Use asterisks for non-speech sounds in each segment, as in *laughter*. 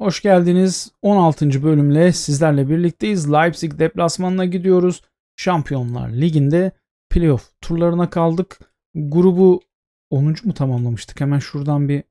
Hoş geldiniz. 16. bölümle sizlerle birlikteyiz. Leipzig deplasmanına gidiyoruz. Şampiyonlar Ligi'nde playoff turlarına kaldık. Grubu 10. mu tamamlamıştık? Hemen şuradan bir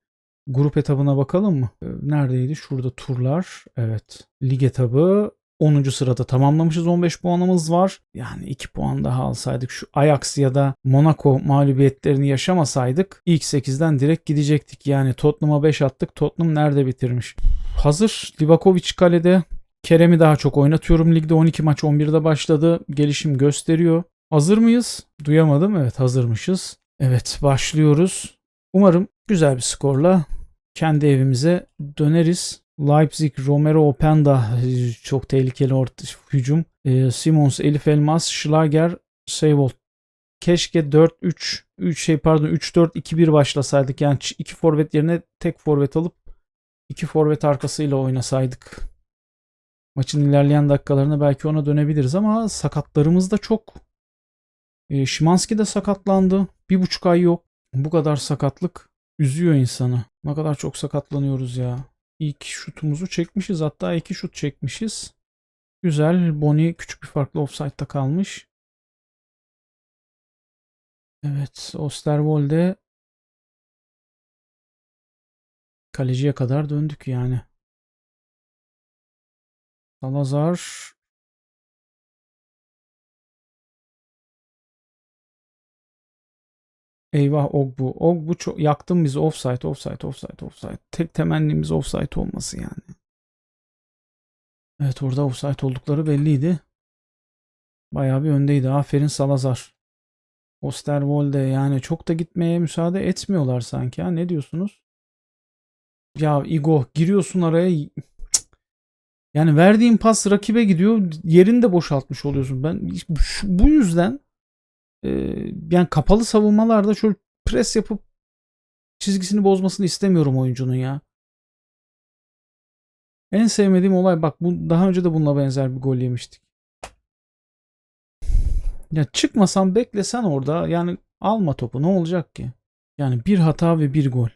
grup etabına bakalım mı? Ee, Neredeydi? Şurada turlar. Evet. Lig etabı 10. sırada tamamlamışız. 15 puanımız var. Yani 2 puan daha alsaydık şu Ajax ya da Monaco mağlubiyetlerini yaşamasaydık ilk 8'den direkt gidecektik. Yani Tottenham'a 5 attık. Tottenham nerede bitirmiş? Hazır Livakovic kalede. Kerem'i daha çok oynatıyorum ligde. 12 maç 11'de başladı. Gelişim gösteriyor. Hazır mıyız? Duyamadım. Evet hazırmışız. Evet başlıyoruz. Umarım güzel bir skorla kendi evimize döneriz. Leipzig, Romero, Openda çok tehlikeli orta hücum. E, Simons, Elif Elmas, Schlager, Seybold. Keşke 4-3 3 şey pardon 3-4-2-1 başlasaydık. Yani iki forvet yerine tek forvet alıp iki forvet arkasıyla oynasaydık. Maçın ilerleyen dakikalarında belki ona dönebiliriz ama sakatlarımız da çok. E, Şimanski de sakatlandı. Bir buçuk ay yok. Bu kadar sakatlık üzüyor insanı. Ne kadar çok sakatlanıyoruz ya. İlk şutumuzu çekmişiz. Hatta iki şut çekmişiz. Güzel. Boni küçük bir farklı offside'da kalmış. Evet. Osterwolde kaleciye kadar döndük yani. Salazar Eyvah Ogbu. Ogbu çok yaktın bizi offside, offside, offside, offside. Tek temennimiz offside olması yani. Evet orada offside oldukları belliydi. Bayağı bir öndeydi. Aferin Salazar. Osterwolde yani çok da gitmeye müsaade etmiyorlar sanki. Ha ne diyorsunuz? Ya Igo giriyorsun araya. Yani verdiğin pas rakibe gidiyor. Yerini de boşaltmış oluyorsun. Ben şu- bu yüzden e, yani kapalı savunmalarda şöyle pres yapıp çizgisini bozmasını istemiyorum oyuncunun ya. En sevmediğim olay bak bu daha önce de bununla benzer bir gol yemiştik. Ya çıkmasan beklesen orada yani alma topu ne olacak ki? Yani bir hata ve bir gol.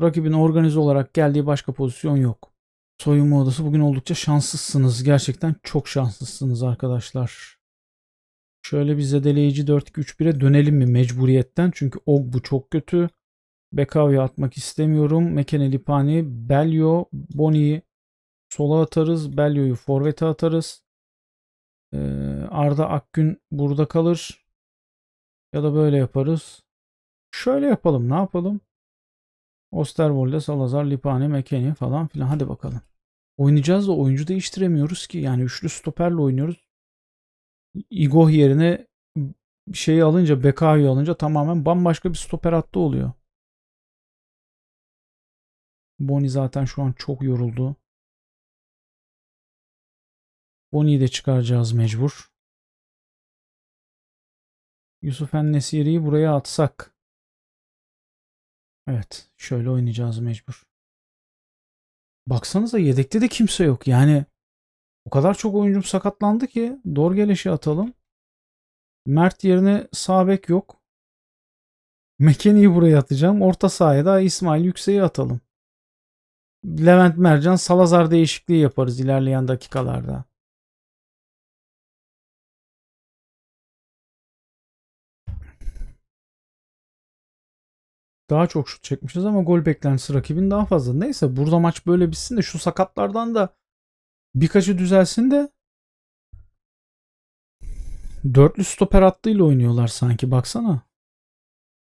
Rakibin organize olarak geldiği başka pozisyon yok. Soyunma odası bugün oldukça şanslısınız. Gerçekten çok şanslısınız arkadaşlar. Şöyle bir zedeleyici 4-2-3-1'e dönelim mi mecburiyetten? Çünkü Og bu çok kötü. Bekavya atmak istemiyorum. Mekene Lipani, Belyo, Boni'yi sola atarız. Belyo'yu forvete atarız. Ee, Arda Akgün burada kalır. Ya da böyle yaparız. Şöyle yapalım. Ne yapalım? Osterwolde, Salazar, Lipani, Mekeni falan filan. Hadi bakalım. Oynayacağız da oyuncu değiştiremiyoruz ki. Yani üçlü stoperle oynuyoruz. Igoh yerine şeyi alınca, Bekayo'yu alınca tamamen bambaşka bir stoper hattı oluyor. Boni zaten şu an çok yoruldu. Boni'yi de çıkaracağız mecbur. Yusuf Ennesiri'yi buraya atsak. Evet, şöyle oynayacağız mecbur. Baksanıza yedekte de kimse yok. Yani o kadar çok oyuncum sakatlandı ki Dorgeliş'i atalım. Mert yerine sağ bek yok. Mekeni'yi buraya atacağım. Orta sahaya da İsmail Yüksek'i atalım. Levent Mercan Salazar değişikliği yaparız ilerleyen dakikalarda. Daha çok şut çekmişiz ama gol beklentisi rakibin daha fazla. Neyse burada maç böyle bitsin de şu sakatlardan da birkaçı düzelsin de dörtlü stoper hattıyla oynuyorlar sanki baksana.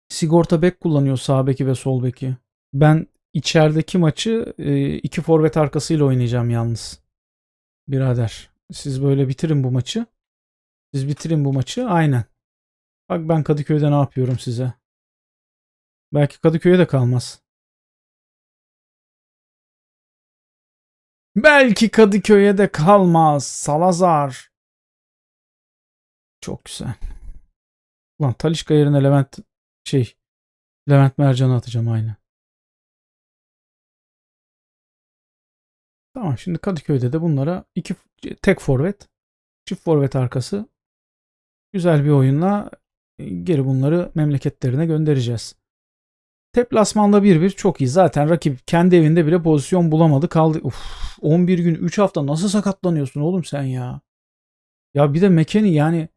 Sigorta bek kullanıyor sağ beki ve sol beki. Ben içerideki maçı e, iki forvet arkasıyla oynayacağım yalnız. Birader siz böyle bitirin bu maçı. Siz bitirin bu maçı aynen. Bak ben Kadıköy'de ne yapıyorum size. Belki Kadıköy'e de kalmaz. Belki Kadıköy'e de kalmaz. Salazar. Çok güzel. Ulan Talişka yerine Levent şey Levent Mercan'ı atacağım aynı. Tamam şimdi Kadıköy'de de bunlara iki tek forvet, çift forvet arkası güzel bir oyunla geri bunları memleketlerine göndereceğiz. Deplasmanda 1-1 çok iyi. Zaten rakip kendi evinde bile pozisyon bulamadı kaldı. Uf, 11 gün 3 hafta nasıl sakatlanıyorsun oğlum sen ya? Ya bir de Mekeni yani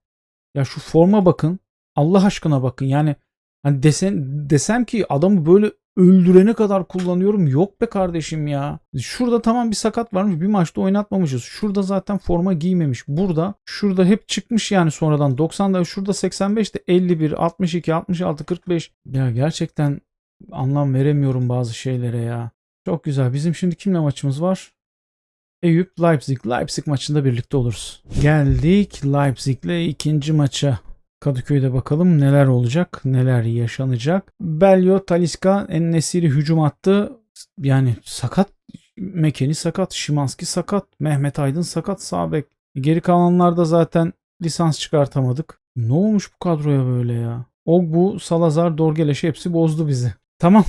ya şu forma bakın. Allah aşkına bakın. Yani hani desen, desem ki adamı böyle öldürene kadar kullanıyorum. Yok be kardeşim ya. Şurada tamam bir sakat varmış. Bir maçta oynatmamışız. Şurada zaten forma giymemiş. Burada şurada hep çıkmış yani sonradan. 90'da şurada 85'te 51, 62, 66, 45. Ya gerçekten anlam veremiyorum bazı şeylere ya. Çok güzel. Bizim şimdi kimle maçımız var? Eyüp Leipzig. Leipzig maçında birlikte oluruz. Geldik Leipzig'le ikinci maça. Kadıköy'de bakalım neler olacak, neler yaşanacak. Belyo, Taliska, Ennesiri hücum attı. Yani sakat. Mekeni sakat. Şimanski sakat. Mehmet Aydın sakat. Sabek. Geri kalanlarda zaten lisans çıkartamadık. Ne olmuş bu kadroya böyle ya? Ogbu, Salazar, Dorgeleş hepsi bozdu bizi. Tamam.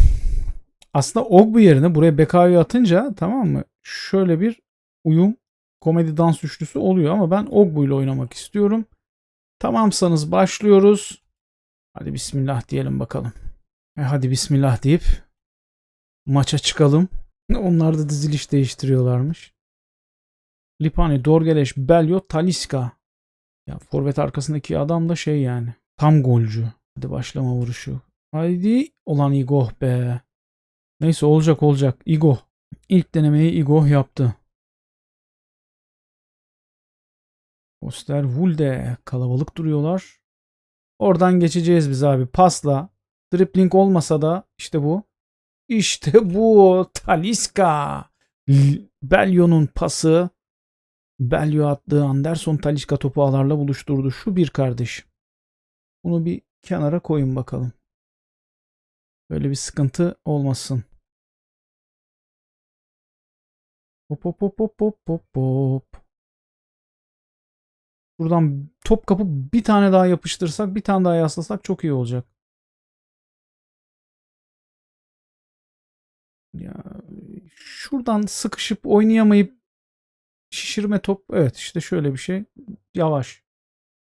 Aslında Ogbu yerine buraya Bekayo'yu atınca tamam mı? Şöyle bir uyum komedi dans üçlüsü oluyor ama ben Ogbu ile oynamak istiyorum. Tamamsanız başlıyoruz. Hadi bismillah diyelim bakalım. E hadi bismillah deyip maça çıkalım. *laughs* Onlar da diziliş değiştiriyorlarmış. Lipani, Dorgeleş, Belyo, Taliska. Ya forvet arkasındaki adam da şey yani. Tam golcü. Hadi başlama vuruşu. Haydi olan Igoh be. Neyse olacak olacak. Igoh. İlk denemeyi Igoh yaptı. Osterwolde kalabalık duruyorlar. Oradan geçeceğiz biz abi. Pasla. Dribbling olmasa da işte bu. İşte bu. Taliska. Belyo'nun pası. Belyo attığı Anderson Taliska topu ağlarla buluşturdu. Şu bir kardeş. Bunu bir kenara koyun bakalım. Böyle bir sıkıntı olmasın. Hop hop hop hop hop hop hop. Buradan top kapıp bir tane daha yapıştırsak, bir tane daha yaslasak çok iyi olacak. Ya şuradan sıkışıp oynayamayıp şişirme top. Evet işte şöyle bir şey. Yavaş.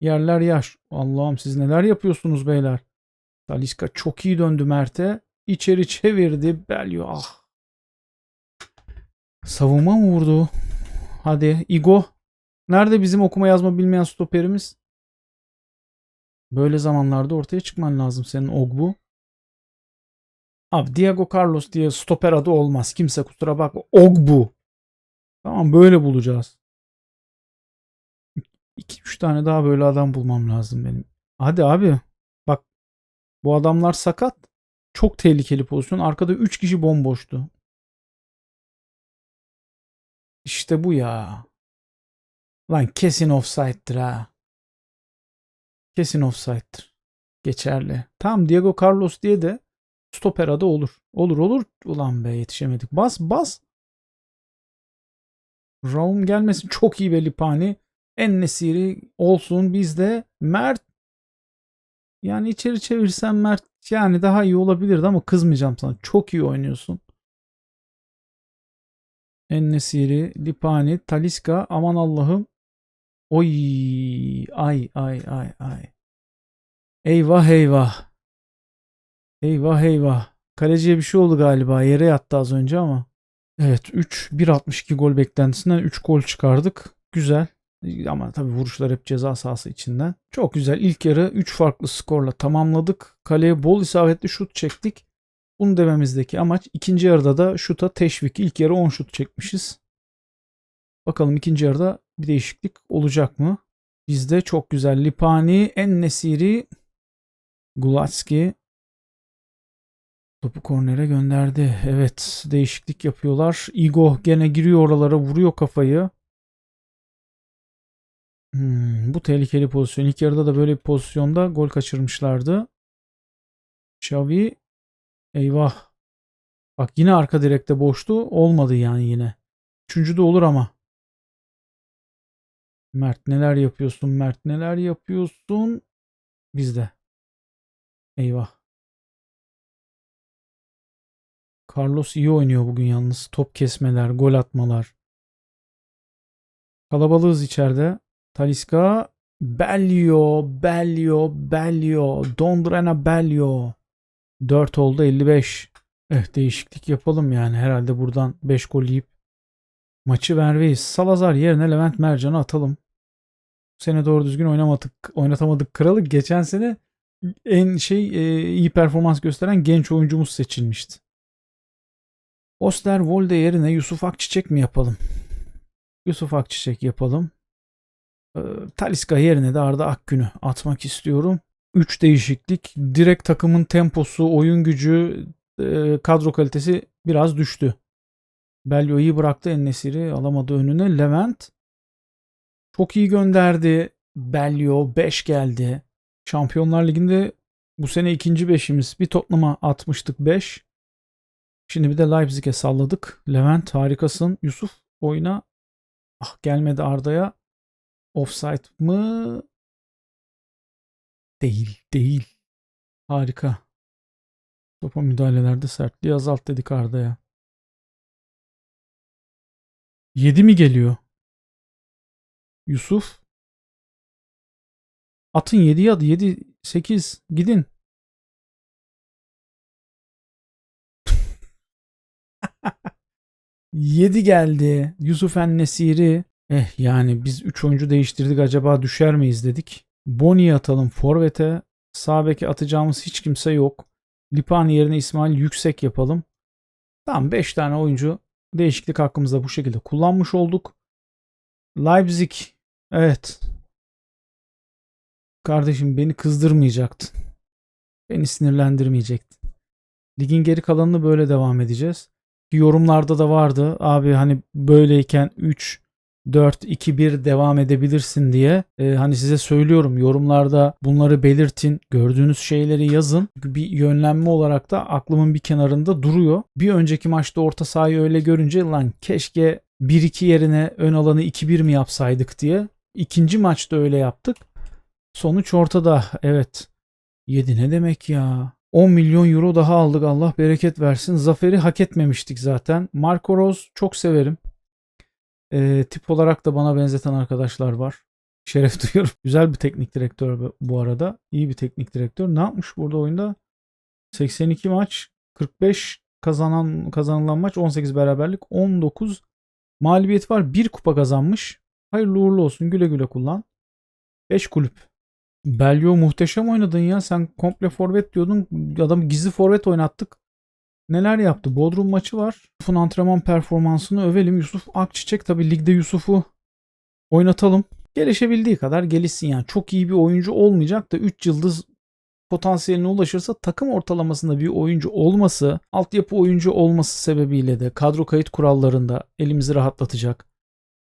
Yerler yaş. Allah'ım siz neler yapıyorsunuz beyler. Taliska çok iyi döndü Mert'e. İçeri çevirdi. Belyo ah. Savunma mı vurdu? Hadi Igo. Nerede bizim okuma yazma bilmeyen stoperimiz? Böyle zamanlarda ortaya çıkman lazım senin Ogbu. Abi Diego Carlos diye stoper adı olmaz. Kimse kusura bakma. Ogbu. Tamam böyle bulacağız. 2-3 tane daha böyle adam bulmam lazım benim. Hadi abi. Bu adamlar sakat. Çok tehlikeli pozisyon. Arkada 3 kişi bomboştu. İşte bu ya. Lan kesin offside'dir ha. Kesin offside'dir. Geçerli. Tam Diego Carlos diye de stoper adı olur. Olur olur. Ulan be yetişemedik. Bas bas. Raum gelmesin. Çok iyi be Lipani. En Nesiri olsun bizde. Mert yani içeri çevirsen Mert yani daha iyi olabilirdi ama kızmayacağım sana. Çok iyi oynuyorsun. Ennesiri, Lipani, Taliska aman Allah'ım. Oy ay ay ay ay. Eyvah eyvah. Eyvah eyvah. Kaleciye bir şey oldu galiba. Yere yattı az önce ama. Evet 3 1.62 gol beklentisinden 3 gol çıkardık. Güzel. Ama tabii vuruşlar hep ceza sahası içinden. Çok güzel. İlk yarı 3 farklı skorla tamamladık. Kaleye bol isabetli şut çektik. Bunu dememizdeki amaç ikinci yarıda da şuta teşvik. İlk yarı 10 şut çekmişiz. Bakalım ikinci yarıda bir değişiklik olacak mı? Bizde çok güzel. Lipani, Ennesiri, Gulatski topu kornere gönderdi. Evet değişiklik yapıyorlar. Igo gene giriyor oralara vuruyor kafayı. Hmm, bu tehlikeli pozisyon. İlk yarıda da böyle bir pozisyonda gol kaçırmışlardı. Xavi eyvah. Bak yine arka direkte boştu. Olmadı yani yine. Üçüncü de olur ama. Mert neler yapıyorsun? Mert neler yapıyorsun? Bizde. Eyvah. Carlos iyi oynuyor bugün yalnız. Top kesmeler, gol atmalar. Kalabalığız içeride. Taliska Bellio, Bellio, Bellio, Dondrena Bellio. 4 oldu 55. Eh değişiklik yapalım yani. Herhalde buradan 5 gol yiyip maçı vermeyiz. Salazar yerine Levent Mercan'ı atalım. Bu sene doğru düzgün oynamadık, oynatamadık kralı. Geçen sene en şey e, iyi performans gösteren genç oyuncumuz seçilmişti. Osterwolde yerine Yusuf Akçiçek mi yapalım? Yusuf Akçiçek yapalım. Ee, Taliska yerine de Arda Akgün'ü atmak istiyorum. 3 değişiklik. Direkt takımın temposu, oyun gücü, e, kadro kalitesi biraz düştü. Bello iyi bıraktı Ennesiri alamadı önüne. Levent çok iyi gönderdi. Bello 5 geldi. Şampiyonlar Ligi'nde bu sene ikinci beşimiz. Bir Tottenham'a atmıştık 5. Şimdi bir de Leipzig'e salladık. Levent harikasın. Yusuf oyuna ah gelmedi Arda'ya. Offside mı? Değil, değil. Harika. Topa müdahalelerde sertliği azalt dedik Arda'ya. 7 mi geliyor? Yusuf. Atın 7 adı 7 8 gidin. *laughs* Yedi geldi. Yusuf Ennesiri. Eh yani biz 3 oyuncu değiştirdik acaba düşer miyiz dedik. Boni'yi atalım forvete. Sağ atacağımız hiç kimse yok. Lipani yerine İsmail Yüksek yapalım. Tamam 5 tane oyuncu değişiklik hakkımızda bu şekilde kullanmış olduk. Leipzig evet. Kardeşim beni kızdırmayacaktın. Beni sinirlendirmeyecektin. Ligin geri kalanını böyle devam edeceğiz. Yorumlarda da vardı. Abi hani böyleyken 3 4 2 1 devam edebilirsin diye. Ee, hani size söylüyorum yorumlarda bunları belirtin. Gördüğünüz şeyleri yazın. Bir yönlenme olarak da aklımın bir kenarında duruyor. Bir önceki maçta orta sahayı öyle görünce lan keşke 1-2 yerine ön alanı 2-1 mi yapsaydık diye. İkinci maçta öyle yaptık. Sonuç ortada. Evet. 7 ne demek ya? 10 milyon euro daha aldık. Allah bereket versin. Zaferi hak etmemiştik zaten. Marco Rose çok severim. Ee, tip olarak da bana benzeten arkadaşlar var. Şeref *laughs* duyuyorum. Güzel bir teknik direktör bu arada. İyi bir teknik direktör. Ne yapmış burada oyunda? 82 maç, 45 kazanan kazanılan maç, 18 beraberlik, 19 mağlubiyet var. Bir kupa kazanmış. Hayırlı uğurlu olsun. Güle güle kullan. 5 kulüp. Belyo muhteşem oynadın ya. Sen komple forvet diyordun. Adamı gizli forvet oynattık. Neler yaptı? Bodrum maçı var. Yusuf'un antrenman performansını övelim. Yusuf Akçiçek tabi ligde Yusuf'u oynatalım. Gelişebildiği kadar gelişsin yani. Çok iyi bir oyuncu olmayacak da 3 yıldız potansiyeline ulaşırsa takım ortalamasında bir oyuncu olması, altyapı oyuncu olması sebebiyle de kadro kayıt kurallarında elimizi rahatlatacak.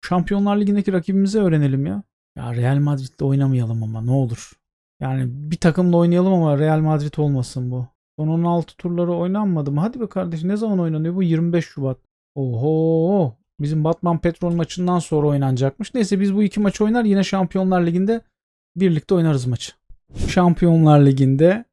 Şampiyonlar Ligi'ndeki rakibimizi öğrenelim ya. Ya Real Madrid'le oynamayalım ama ne olur. Yani bir takımla oynayalım ama Real Madrid olmasın bu. Son 16 turları oynanmadı mı? Hadi be kardeş ne zaman oynanıyor bu? 25 Şubat. Oho. Bizim Batman Petrol maçından sonra oynanacakmış. Neyse biz bu iki maç oynar yine Şampiyonlar Ligi'nde birlikte oynarız maçı. Şampiyonlar Ligi'nde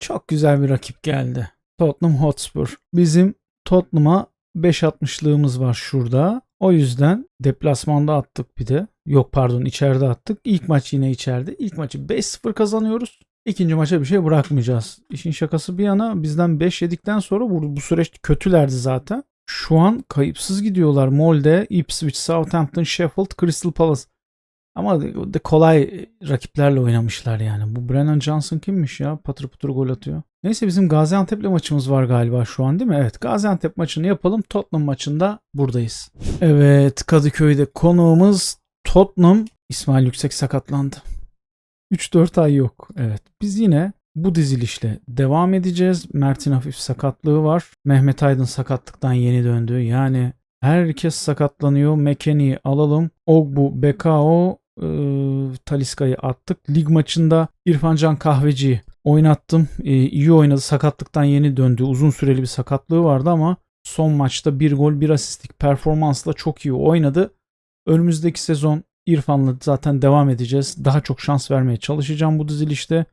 çok güzel bir rakip geldi. Tottenham Hotspur. Bizim Tottenham'a 5.60'lığımız var şurada. O yüzden deplasmanda attık bir de. Yok pardon içeride attık. İlk maç yine içeride. İlk maçı 5-0 kazanıyoruz. İkinci maça bir şey bırakmayacağız. İşin şakası bir yana bizden 5 yedikten sonra bu, bu süreç kötülerdi zaten. Şu an kayıpsız gidiyorlar. Molde, Ipswich, Southampton, Sheffield, Crystal Palace. Ama de, kolay rakiplerle oynamışlar yani. Bu Brennan Johnson kimmiş ya? Patır patır gol atıyor. Neyse bizim Gaziantep'le maçımız var galiba şu an değil mi? Evet Gaziantep maçını yapalım. Tottenham maçında buradayız. Evet Kadıköy'de konuğumuz Tottenham. İsmail Yüksek sakatlandı. 3-4 ay yok. Evet. Biz yine bu dizilişle devam edeceğiz. Mert'in hafif sakatlığı var. Mehmet Aydın sakatlıktan yeni döndü. Yani herkes sakatlanıyor. Mekeni'yi alalım. Ogbu, Bekao, e, Taliska'yı attık. Lig maçında İrfancan Kahveci oynattım. E, iyi oynadı. Sakatlıktan yeni döndü. Uzun süreli bir sakatlığı vardı ama son maçta bir gol bir asistlik performansla çok iyi oynadı. Önümüzdeki sezon İrfan'la zaten devam edeceğiz. Daha çok şans vermeye çalışacağım bu dizilişte.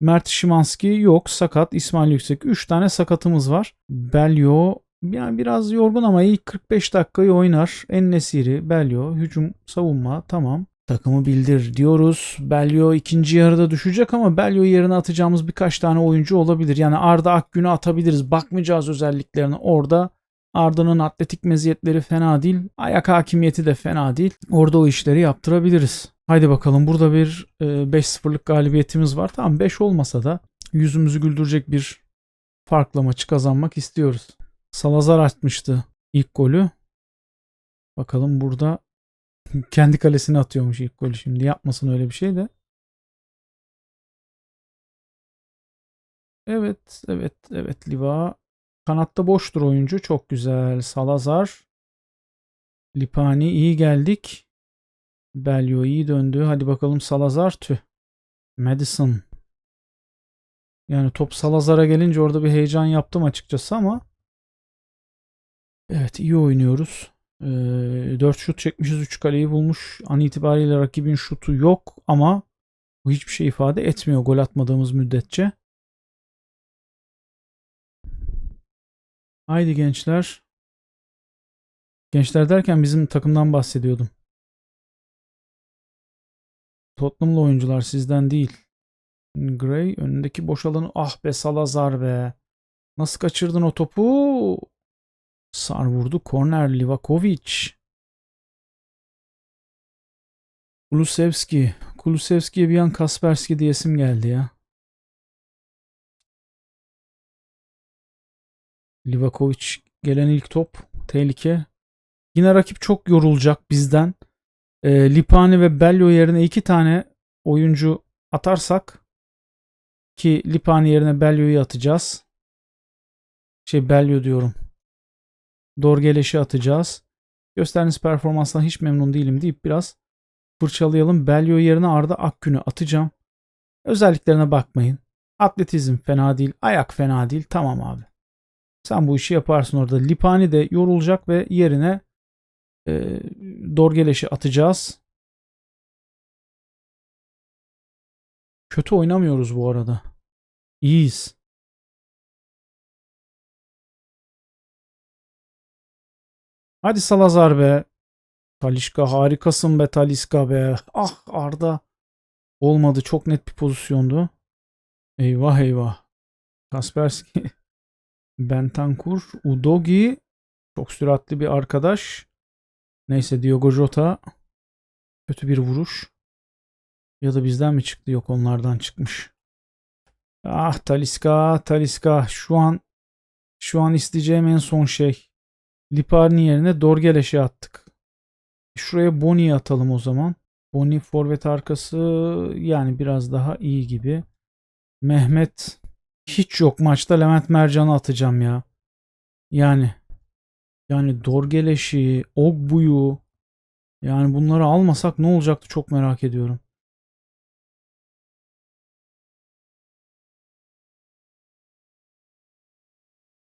Mert Şimanski yok sakat. İsmail Yüksek 3 tane sakatımız var. Belyo yani biraz yorgun ama ilk 45 dakikayı oynar. En Nesiri, Belyo, hücum, savunma tamam. Takımı bildir diyoruz. Belyo ikinci yarıda düşecek ama Belyo yerine atacağımız birkaç tane oyuncu olabilir. Yani Arda Akgün'ü atabiliriz. Bakmayacağız özelliklerine. Orada Arda'nın atletik meziyetleri fena değil. Ayak hakimiyeti de fena değil. Orada o işleri yaptırabiliriz. Haydi bakalım burada bir e, 5-0'lık galibiyetimiz var. Tamam 5 olmasa da yüzümüzü güldürecek bir farkla maçı kazanmak istiyoruz. Salazar atmıştı ilk golü. Bakalım burada *laughs* kendi kalesine atıyormuş ilk golü şimdi. Yapmasın öyle bir şey de. Evet, evet, evet Liva. Kanatta boştur oyuncu. Çok güzel. Salazar. Lipani iyi geldik. Belyo iyi döndü. Hadi bakalım Salazar tüh. Madison. Yani top Salazar'a gelince orada bir heyecan yaptım açıkçası ama Evet iyi oynuyoruz. Ee, 4 şut çekmişiz 3 kaleyi bulmuş. An itibariyle rakibin şutu yok ama bu hiçbir şey ifade etmiyor gol atmadığımız müddetçe. Haydi gençler. Gençler derken bizim takımdan bahsediyordum. Tottenham'lı oyuncular sizden değil. Gray önündeki boş alanı ah be Salazar be. Nasıl kaçırdın o topu? Sar vurdu. Korner Livakovic. Kulusevski. Kulusevski'ye bir an Kasperski diyesim geldi ya. Livakovic gelen ilk top. Tehlike. Yine rakip çok yorulacak bizden. E, Lipani ve Bello yerine iki tane oyuncu atarsak ki Lipani yerine Bello'yu atacağız. Şey Bello diyorum. Dorgeleş'i atacağız. Gösterdiğiniz performanstan hiç memnun değilim deyip biraz fırçalayalım. Bello yerine Arda Akgün'ü atacağım. Özelliklerine bakmayın. Atletizm fena değil. Ayak fena değil. Tamam abi. Sen bu işi yaparsın orada. Lipani de yorulacak ve yerine e, Dorgeleş'i atacağız. Kötü oynamıyoruz bu arada. İyiyiz. Hadi Salazar be. Talişka harikasın be Taliska be. Ah Arda. Olmadı. Çok net bir pozisyondu. Eyvah eyvah. Kasperski. *laughs* Bentancur. Udogi. Çok süratli bir arkadaş. Neyse Diogo Jota. Kötü bir vuruş. Ya da bizden mi çıktı? Yok onlardan çıkmış. Ah Taliska. Taliska. Şu an şu an isteyeceğim en son şey. Liparni yerine Dorgeleş'i attık. Şuraya Boni'yi atalım o zaman. Boni forvet arkası yani biraz daha iyi gibi. Mehmet hiç yok maçta Levent Mercan'ı atacağım ya. Yani yani Dorgeleş'i, Ogbu'yu yani bunları almasak ne olacaktı çok merak ediyorum.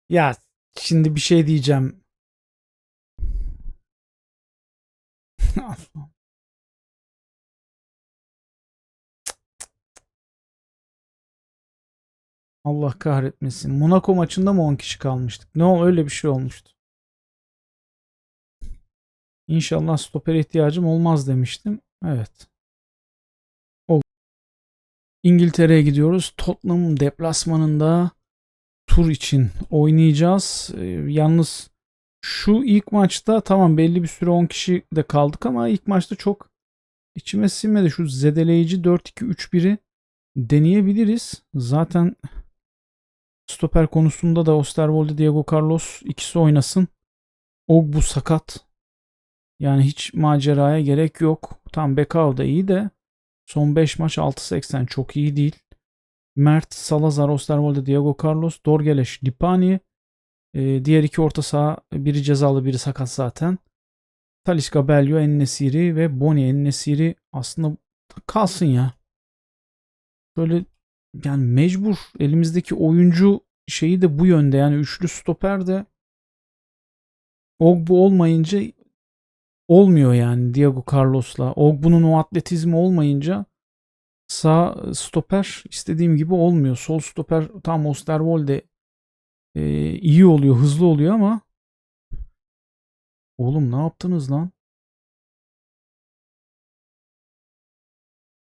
Ya şimdi bir şey diyeceğim. *laughs* Allah kahretmesin. Monaco maçında mı 10 kişi kalmıştık? Ne o öyle bir şey olmuştu. İnşallah stoper ihtiyacım olmaz demiştim. Evet. O. İngiltere'ye gidiyoruz. Tottenham deplasmanında tur için oynayacağız. Ee, yalnız şu ilk maçta tamam belli bir süre 10 kişi de kaldık ama ilk maçta çok içime sinmedi. Şu zedeleyici 4-2-3-1'i deneyebiliriz. Zaten stoper konusunda da Osterwolde, Diego Carlos ikisi oynasın. O bu sakat. Yani hiç maceraya gerek yok. Tam Bekao da iyi de son 5 maç 6.80 çok iyi değil. Mert, Salazar, Osterwolde, Diego Carlos, Dorgeleş, Lipani. Ee, diğer iki orta saha biri cezalı biri sakat zaten. Talisca, Bello, Ennesiri ve Boni. Ennesiri aslında kalsın ya. Böyle yani mecbur elimizdeki oyuncu şeyi de bu yönde yani üçlü stoper de Ogbu olmayınca olmuyor yani Diego Carlos'la. Ogbu'nun o atletizmi olmayınca sağ stoper istediğim gibi olmuyor. Sol stoper tam Osterwolde e, iyi oluyor, hızlı oluyor ama oğlum ne yaptınız lan?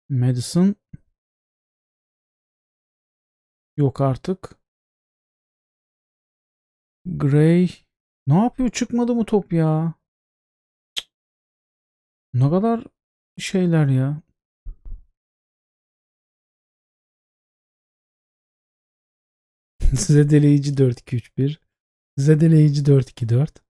Madison. Yok artık. Gray. Ne yapıyor? Çıkmadı mı top ya? Ne kadar şeyler ya. *laughs* Zedeleyici 4-2-3-1. Zedeleyici 4-2-4.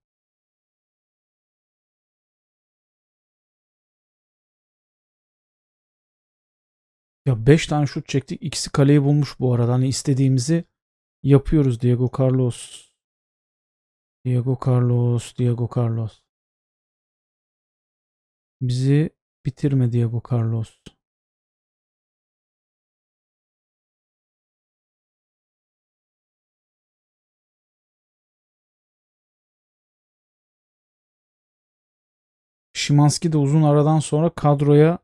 Ya 5 tane şut çektik. İkisi kaleyi bulmuş bu arada. Hani istediğimizi yapıyoruz Diego Carlos. Diego Carlos, Diego Carlos. Bizi bitirme Diego Carlos. Şimanski de uzun aradan sonra kadroya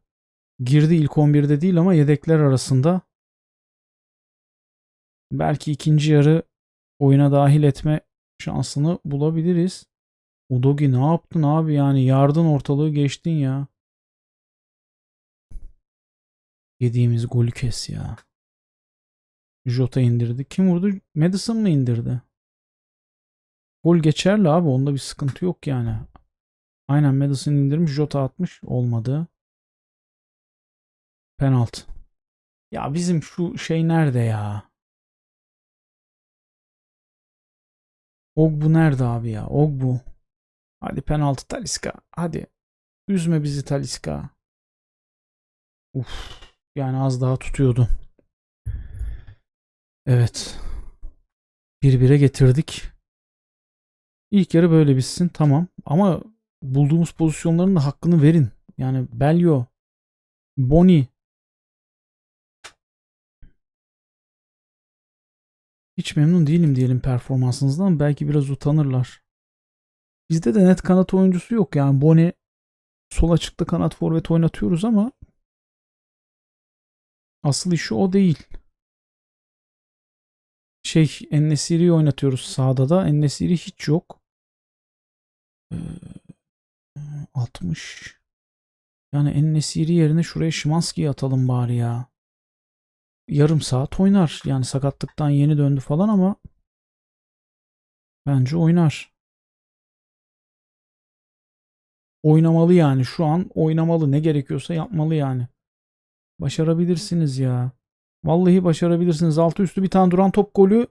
girdi ilk 11'de değil ama yedekler arasında. Belki ikinci yarı oyuna dahil etme şansını bulabiliriz. Udogi ne yaptın abi yani yardın ortalığı geçtin ya. Yediğimiz golü kes ya. Jota indirdi. Kim vurdu? Madison mı indirdi? Gol geçerli abi. Onda bir sıkıntı yok yani. Aynen Madison indirmiş. Jota atmış. Olmadı. Penaltı. Ya bizim şu şey nerede ya? Ogbu nerede abi ya? Ogbu. Hadi penaltı Taliska. Hadi. Üzme bizi Taliska. Uf. Yani az daha tutuyordu. Evet. Bir bire getirdik. İlk yarı böyle bitsin. Tamam. Ama bulduğumuz pozisyonların da hakkını verin. Yani Belio, Boni. Hiç memnun değilim diyelim performansınızdan. Belki biraz utanırlar. Bizde de net kanat oyuncusu yok. Yani Boni sol açıkta kanat forvet oynatıyoruz ama asıl işi o değil. Şey Ennesiri'yi oynatıyoruz sağda da. Ennesiri hiç yok. Ee, 60. Yani Ennesiri yerine şuraya Şimanski'yi atalım bari ya. Yarım saat oynar. Yani sakatlıktan yeni döndü falan ama bence oynar. Oynamalı yani şu an oynamalı ne gerekiyorsa yapmalı yani. Başarabilirsiniz ya. Vallahi başarabilirsiniz. Altı üstü bir tane duran top golü.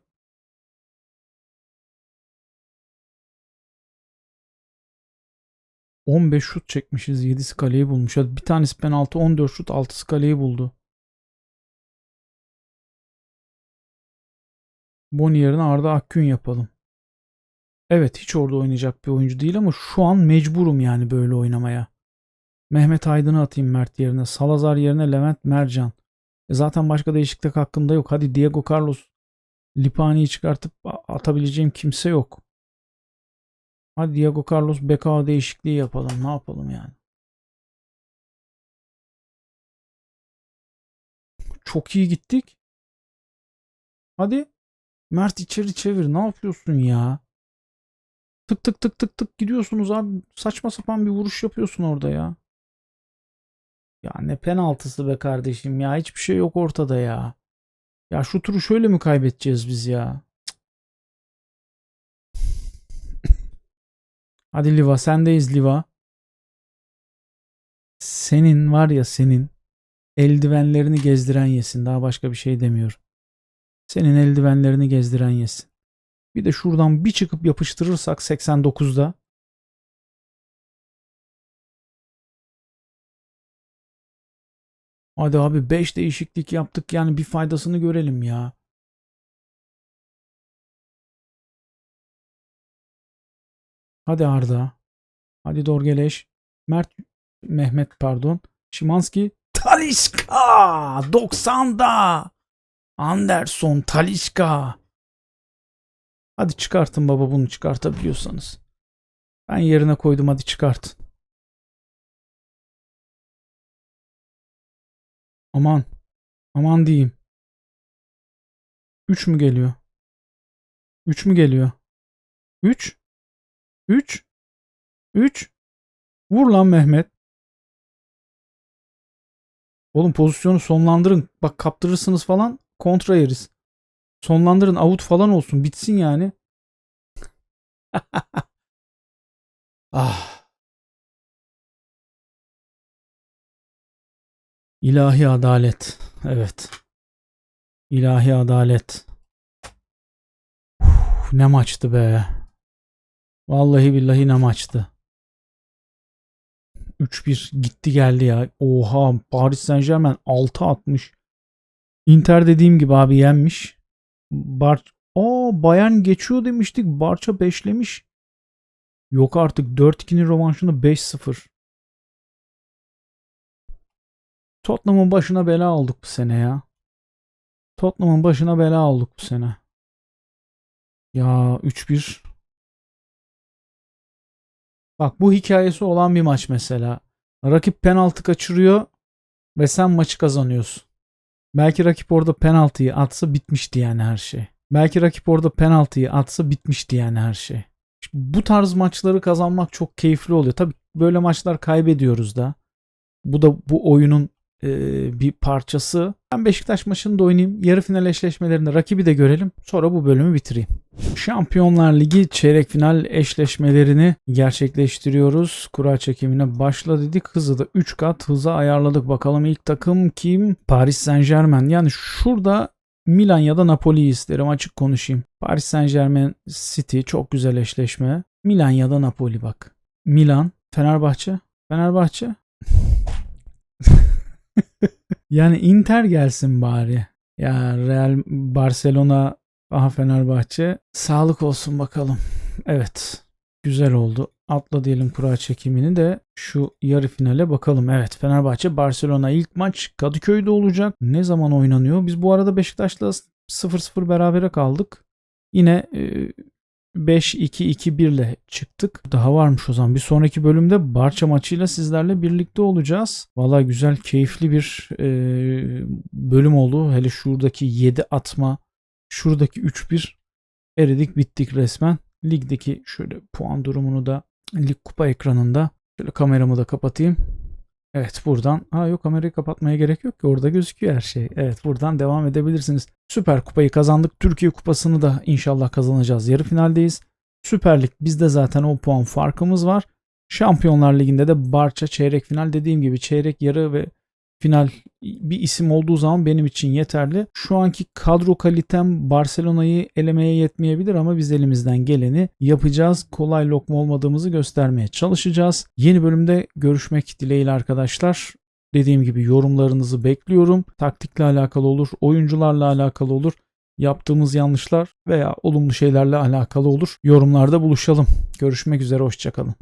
...15 şut çekmişiz. 7'si kaleyi bulmuş. Bir tanesi penaltı 14 şut 6'sı kaleyi buldu. Boni yerine Arda Akgün yapalım. Evet hiç orada oynayacak bir oyuncu değil ama şu an mecburum yani böyle oynamaya. Mehmet Aydın'ı atayım Mert yerine. Salazar yerine Levent Mercan. E zaten başka değişiklik hakkında yok. Hadi Diego Carlos Lipani'yi çıkartıp atabileceğim kimse yok. Hadi Diego Carlos Bekao değişikliği yapalım. Ne yapalım yani? Çok iyi gittik. Hadi. Mert içeri çevir. Ne yapıyorsun ya? Tık tık tık tık tık gidiyorsunuz abi. Saçma sapan bir vuruş yapıyorsun orada ya. Ya ne penaltısı be kardeşim ya. Hiçbir şey yok ortada ya. Ya şu turu şöyle mi kaybedeceğiz biz ya? Hadi Liva sendeyiz Liva. Senin var ya senin eldivenlerini gezdiren yesin. Daha başka bir şey demiyorum. Senin eldivenlerini gezdiren yesin. Bir de şuradan bir çıkıp yapıştırırsak 89'da Hadi abi 5 değişiklik yaptık yani bir faydasını görelim ya. Hadi Arda. Hadi Dorgeleş. Mert Mehmet pardon. Şimanski. Talişka 90'da. Anderson Talişka. Hadi çıkartın baba bunu çıkartabiliyorsanız. Ben yerine koydum hadi çıkart. Aman. Aman diyeyim. 3 mü geliyor? 3 mü geliyor? 3 3 3 Vur lan Mehmet. Oğlum pozisyonu sonlandırın. Bak kaptırırsınız falan kontra yeriz. Sonlandırın out falan olsun bitsin yani. *laughs* ah. İlahi adalet. Evet. İlahi adalet. Uf, ne maçtı be. Vallahi billahi ne maçtı. 3-1 gitti geldi ya. Oha Paris Saint Germain 6 atmış. Inter dediğim gibi abi yenmiş. Bar o Bayern geçiyor demiştik. Barça 5'lemiş. Yok artık 4-2'nin rövanşında 5-0. Tottenham'ın başına bela olduk bu sene ya. Tottenham'ın başına bela olduk bu sene. Ya 3-1. Bak bu hikayesi olan bir maç mesela. Rakip penaltı kaçırıyor ve sen maçı kazanıyorsun. Belki rakip orada penaltıyı atsa bitmişti yani her şey. Belki rakip orada penaltıyı atsa bitmişti yani her şey. Bu tarz maçları kazanmak çok keyifli oluyor. Tabii böyle maçlar kaybediyoruz da. Bu da bu oyunun e, bir parçası. Ben Beşiktaş maçını da oynayayım. Yarı final eşleşmelerinde rakibi de görelim. Sonra bu bölümü bitireyim. Şampiyonlar Ligi çeyrek final eşleşmelerini gerçekleştiriyoruz. Kura çekimine başla dedik. Hızı da 3 kat hıza ayarladık. Bakalım ilk takım kim? Paris Saint Germain. Yani şurada Milan ya da Napoli'yi isterim açık konuşayım. Paris Saint Germain City çok güzel eşleşme. Milan ya da Napoli bak. Milan, Fenerbahçe. Fenerbahçe. *laughs* yani Inter gelsin bari. Ya Real Barcelona aha Fenerbahçe. Sağlık olsun bakalım. Evet. Güzel oldu. Atla diyelim kura çekimini de şu yarı finale bakalım. Evet Fenerbahçe Barcelona ilk maç Kadıköy'de olacak. Ne zaman oynanıyor? Biz bu arada Beşiktaş'la 0-0 berabere kaldık. Yine 5-2-2-1 ile çıktık. Daha varmış o zaman. Bir sonraki bölümde Barça maçıyla sizlerle birlikte olacağız. Valla güzel, keyifli bir e, bölüm oldu. Hele şuradaki 7 atma, şuradaki 3-1 eridik bittik resmen. Ligdeki şöyle puan durumunu da lig kupa ekranında şöyle kameramı da kapatayım. Evet buradan ha yok kamerayı kapatmaya gerek yok ki orada gözüküyor her şey. Evet buradan devam edebilirsiniz. Süper kupayı kazandık. Türkiye kupasını da inşallah kazanacağız. Yarı finaldeyiz. Süper Lig bizde zaten o puan farkımız var. Şampiyonlar Ligi'nde de Barça çeyrek final dediğim gibi çeyrek yarı ve final bir isim olduğu zaman benim için yeterli. Şu anki kadro kalitem Barcelona'yı elemeye yetmeyebilir ama biz elimizden geleni yapacağız. Kolay lokma olmadığımızı göstermeye çalışacağız. Yeni bölümde görüşmek dileğiyle arkadaşlar. Dediğim gibi yorumlarınızı bekliyorum. Taktikle alakalı olur, oyuncularla alakalı olur. Yaptığımız yanlışlar veya olumlu şeylerle alakalı olur. Yorumlarda buluşalım. Görüşmek üzere, hoşçakalın.